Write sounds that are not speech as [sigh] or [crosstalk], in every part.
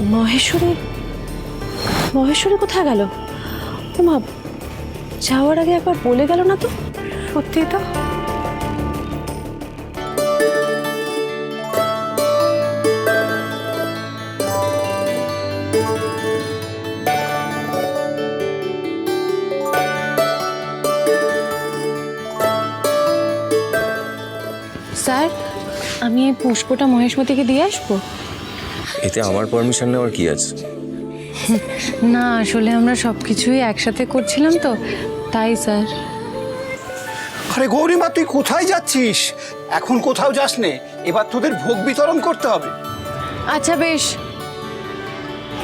মহেশ্বরী মহেশ্বরী কোথায় গেল? মা যাওয়ার আগে একবার বলে গেল না তো? সত্যি তো? স্যার, আমি এই পুষ্পটা মহেশমতিকে দিয়ে আসব? এতে আমার পারমিশন নেওয়ার কি আছে? [laughs] না আসলে আমরা সব কিছুই একসাথে করছিলাম তো তাই স্যার। আরে গৌরীমা তুই কোথায় যাচ্ছিস? এখন কোথাও যাস নে এবার তোদের ভোগ বিতরণ করতে হবে। আচ্ছা বেশ।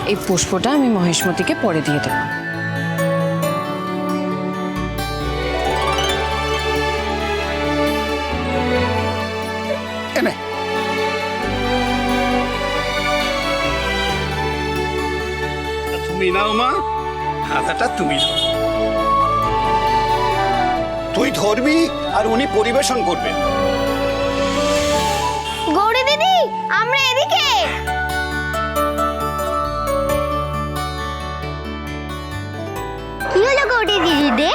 এই পুষ্পটা আমি মহেশমতিকে পরে দিয়ে দেবো। এনে তুমি নাও মা। হাতাটা তুমি নাও। তুই ধরবি আর উনি পরিবেশন করবেন। গৌরী দিদি আমরা এদিকে। কি হলো গৌরী দিদি দে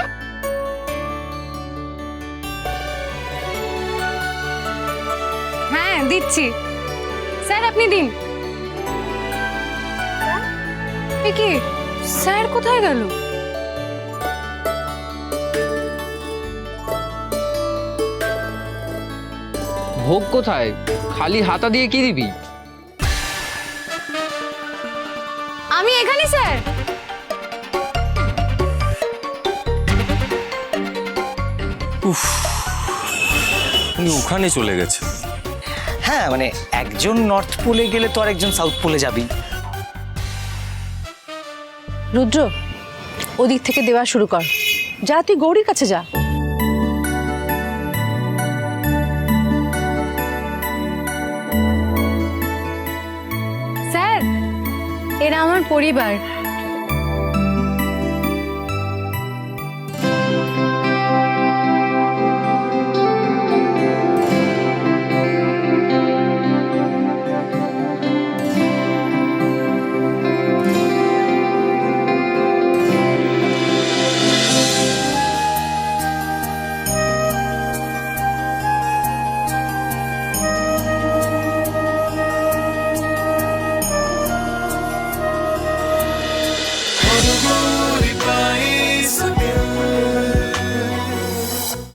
হ্যাঁ দিচ্ছি। স্যার আপনি দিন। এ কি? স্যার কোথায় গেল? ভোগ কোথায়? খালি হাতা দিয়ে কি দিবি? আমি এখানে স্যার। উফ উনি ওখানে চলে গেছে। হ্যাঁ মানে একজন নর্থ পোলে গেলে তো আর একজন সাউথ পোলে যাবি। রুদ্র, ওদিক থেকে দেওয়া শুরু কর। যা, তুই গৌরীর কাছে যা। স্যার, এরা আমার পরিবার।